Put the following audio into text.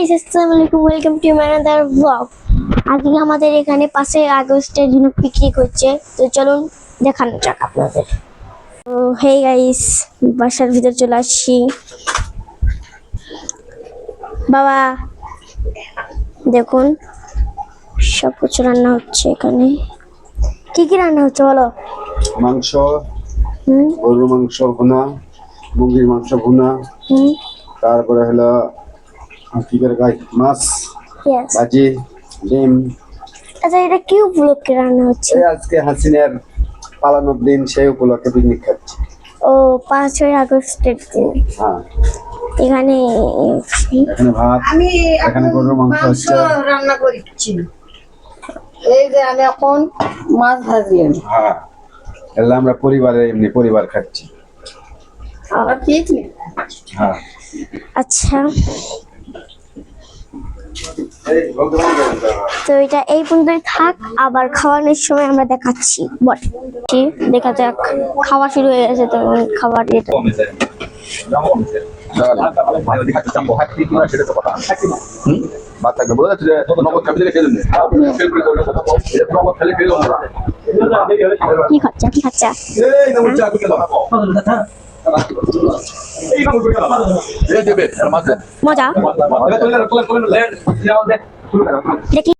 Guys আসসালামু আলাইকুম welcome two ম্যানাদার blog আজকে আমাদের এখানে পাশে আগস্টের জন্য পিকনিক হচ্ছে তো চলুন দেখানো যাক আপনাদের। তো হে গাইস বাসার ভিতর চলে আসছি। বাবা দেখুন সব কিছু রান্না হচ্ছে এখানে। কি কি রান্না হচ্ছে বলো? মাংস হুম। গরুর মাংস ভুনা মুরগির মাংস ভুনা হুম। তারপরে হলো কি করে গাই মাছ ভাজি ডিম আচ্ছা এটা কি উপলক্ষে রান্না হচ্ছে? আজকে হাসিনার পালানোর দিন সেই উপলক্ষে পিকনিক খাচ্ছি। ও পাঁচই আগস্টের দিন। হ্যাঁ। এখানে এখানে ভাত আমি এখানে গরুর মাংস হচ্ছে। রান্না করছি। এই যে আমি এখন মাছ ভাজলাম হ্যাঁ। এগুলো আমরা পরিবারে এমনি পরিবার খাচ্ছি। হ্যাঁ। আচ্ছা। তো এটা এই পর্যন্তই থাক আবার খাওয়ানোর সময় আমরা দেখাচ্ছি। বট দেখা যাক। খাওয়া শুরু হয়ে গেছে তো খাবার এটা বাচ্চাকে বলে যাচ্ছে যে নগদ খাবি থেকে খেয়ে দেবে নগদ খেলে খেয়ে দেবো কি খাচ্ছা কি খাচ্ছা মজা। দেখি।